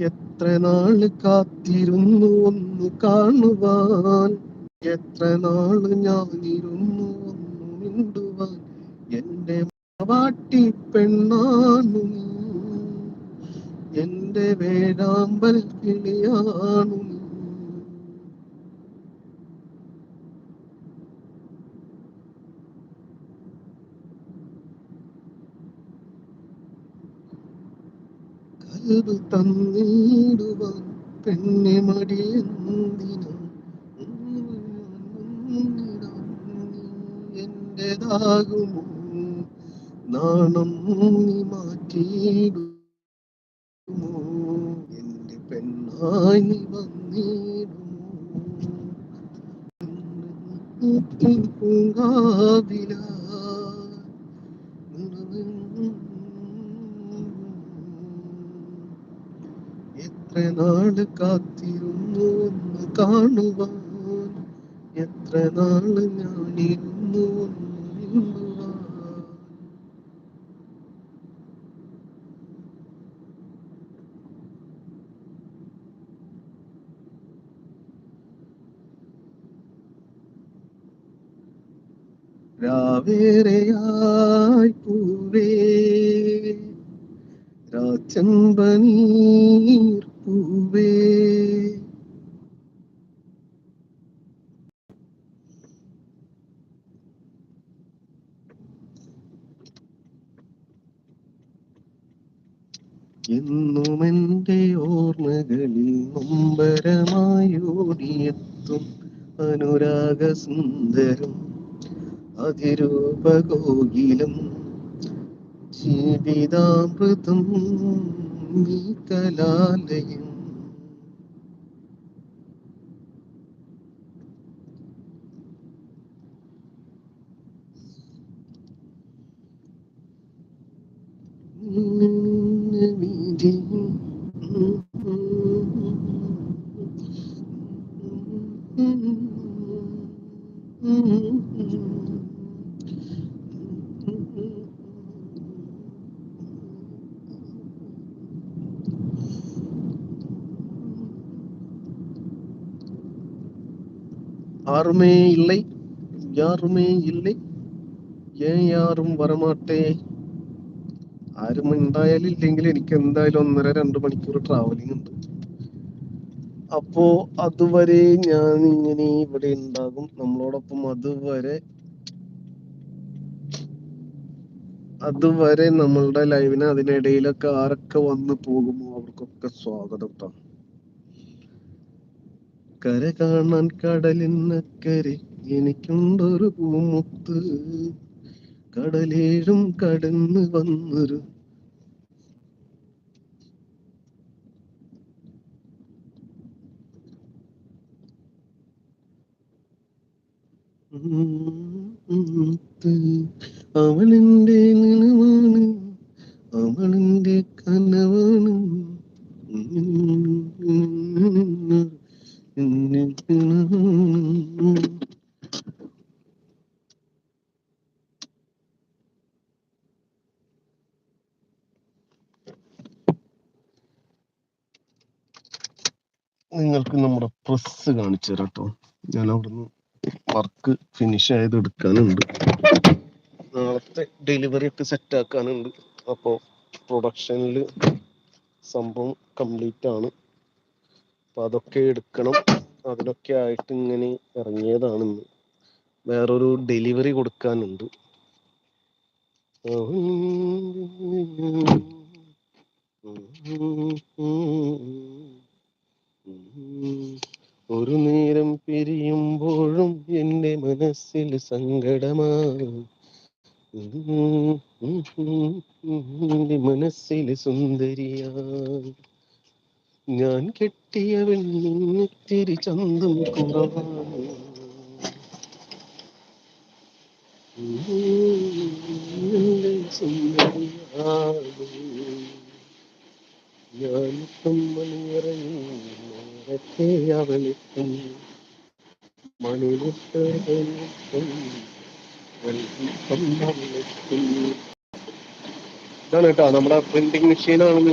എത്ര നാൾ കാത്തിരുന്നു ഒന്ന് കാണുവാൻ? എത്ര നാൾ ഞാനിരുന്നു ഒന്ന് മിണ്ടുവാൻ? എന്റെ മാവാട്ടി പെണ്ണാണു എന്റെ എന്റെ വേഴാമ്പൽ കിളിയാണു നീ. കൽവ് തന്നിടുവാൻ പെണ്ണെ മടിയെന്തിനോ. എന്റേതാകുമോ നാണം നീ മാറ്റിയിടുമോ? എന്റെ പെണ്ണായി നീ വന്നിടുമോ? പൂങ്കാവില എത്ര നാൾ കാത്തിരുന്നു ഒന്ന് കാണുവാൻ? എത്ര നാൾ ഞാനിരുന്നു ഒന്ന് മിണ്ടുവാൻ രാവേറെയായി പൂവേ രാച്ചമ്പനീർ പൂവേ എന്നും എന്റെ ഓർമ്മകളിൽ നൊമ്പരമായോടിയെത്തും അനുരാഗസുന്ദരം അതിരൂപകോകിലും ജീവിതാമൃതം നീ കലാലയം யாருமே இல்லை யாருமே இல்லை ഏൻ യാറും വരമാട്ടെ ആരും ഉണ്ടായാലും ഇല്ലെങ്കിൽ എനിക്ക് എന്തായാലും ഒന്നര രണ്ട് മണിക്കൂർ ട്രാവലിംഗ് ഉണ്ട് അപ്പോ അതുവരെ ഞാൻ ഇങ്ങനെ ഇവിടെ ഉണ്ടാകും നമ്മളോടൊപ്പം അതുവരെ അതുവരെ നമ്മളുടെ ലൈവിന് അതിനിടയിലൊക്കെ ആരൊക്കെ വന്ന് പോകുമോ അവർക്കൊക്കെ സ്വാഗതം ട്ടോ കര കാണാൻ കടലിനക്കരെ എനിക്കുണ്ടൊരു പൂമുത്ത്. കടലേഴും കടന്ന് വന്നൊരു അവളിന്റെ നിലവാണ് അവളിന്റെ നിങ്ങൾക്ക് നമ്മുടെ പ്രസ് കാണിച്ചു തരാം കേട്ടോ ഞാൻ അവിടുന്ന് വർക്ക് ഫിനിഷ് ആയത് എടുക്കാനുണ്ട്. നാളത്തെ ഡെലിവറി ഒക്കെ സെറ്റ് ആക്കാനുണ്ട്. അപ്പോൾ പ്രൊഡക്ഷനിൽ സംഭവം കംപ്ലീറ്റ് ആണ്. അപ്പൊ അതൊക്കെ എടുക്കണം. അതിനൊക്കെ ആയിട്ട് ഇങ്ങനെ ഇറങ്ങിയതാണ് ഇന്ന് വേറൊരു ഡെലിവറി കൊടുക്കാനുണ്ട്. എന്റെ മനസ്സിൽ സങ്കടമാ മനസ്സിൽ സുന്ദരിയാ ഞാൻ കെട്ടിയവൻ വെണ്ണിത്തിരി ചന്തം കുറവാണ്. ഇതാണ് കേട്ടോ നമ്മുടെ പ്രിന്റിംഗ് മെഷീനാണെന്ന്